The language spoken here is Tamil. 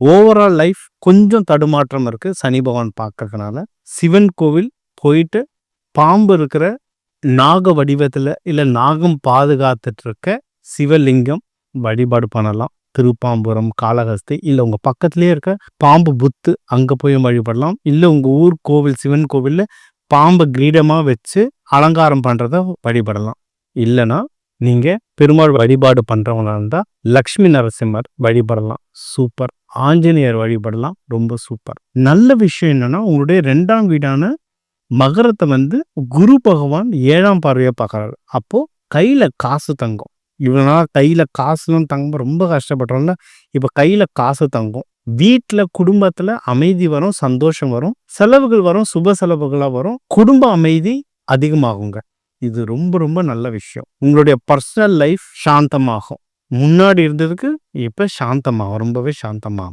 ஓவரால் லைஃப் கொஞ்சம் தடுமாற்றம் இருக்குது சனி பகவான் பார்க்கறதுனால சிவன் கோவில் போயிட்டு பாம்பு இருக்கிற நாக வடிவத்தில் இல்லை நாகம் பாதுகாத்துட்டு இருக்க சிவலிங்கம் வழிபாடு பண்ணலாம். திருப்பாம்புரம் காளஹஸ்தி இல்லை உங்கள் பக்கத்துலேயே இருக்க பாம்பு புத்து அங்கே போய் வழிபடலாம். இல்லை உங்கள் ஊர் கோவில் சிவன் கோவிலில் பாம்பை கிரீடமாக வச்சு அலங்காரம் பண்ணுறத வழிபடலாம். இல்லைன்னா நீங்கள் பெருமாள் வழிபாடு பண்ணுறவங்களா இருந்தால் லக்ஷ்மி நரசிம்மர் வழிபடலாம். சூப்பர். ஆஞ்சநேயர் வழிபடலாம். ரொம்ப சூப்பர். நல்ல விஷயம் என்னன்னா உங்களுடைய ரெண்டாம் வீடான மகரத்தை வந்து குரு பகவான் ஏழாம் பார்வையை பார்க்குறாரு. அப்போ கையில காசு தங்கும். இவ்வளவு கையில் கையில காசுலாம் தங்கும் ரொம்ப கஷ்டப்படுறோம்ல இப்போ கையில காசு தங்கும். வீட்டில் குடும்பத்தில் அமைதி வரும் சந்தோஷம் வரும் செலவுகள் வரும் சுப செலவுகளாக வரும் குடும்ப அமைதி அதிகமாகுங்க. இது ரொம்ப ரொம்ப நல்ல விஷயம். உங்களுடைய பர்சனல் லைஃப் சாந்தமாகும். முன்னாடி இருந்ததுக்கு இப்போ சாந்தமாக ரொம்பவே சாந்தமாக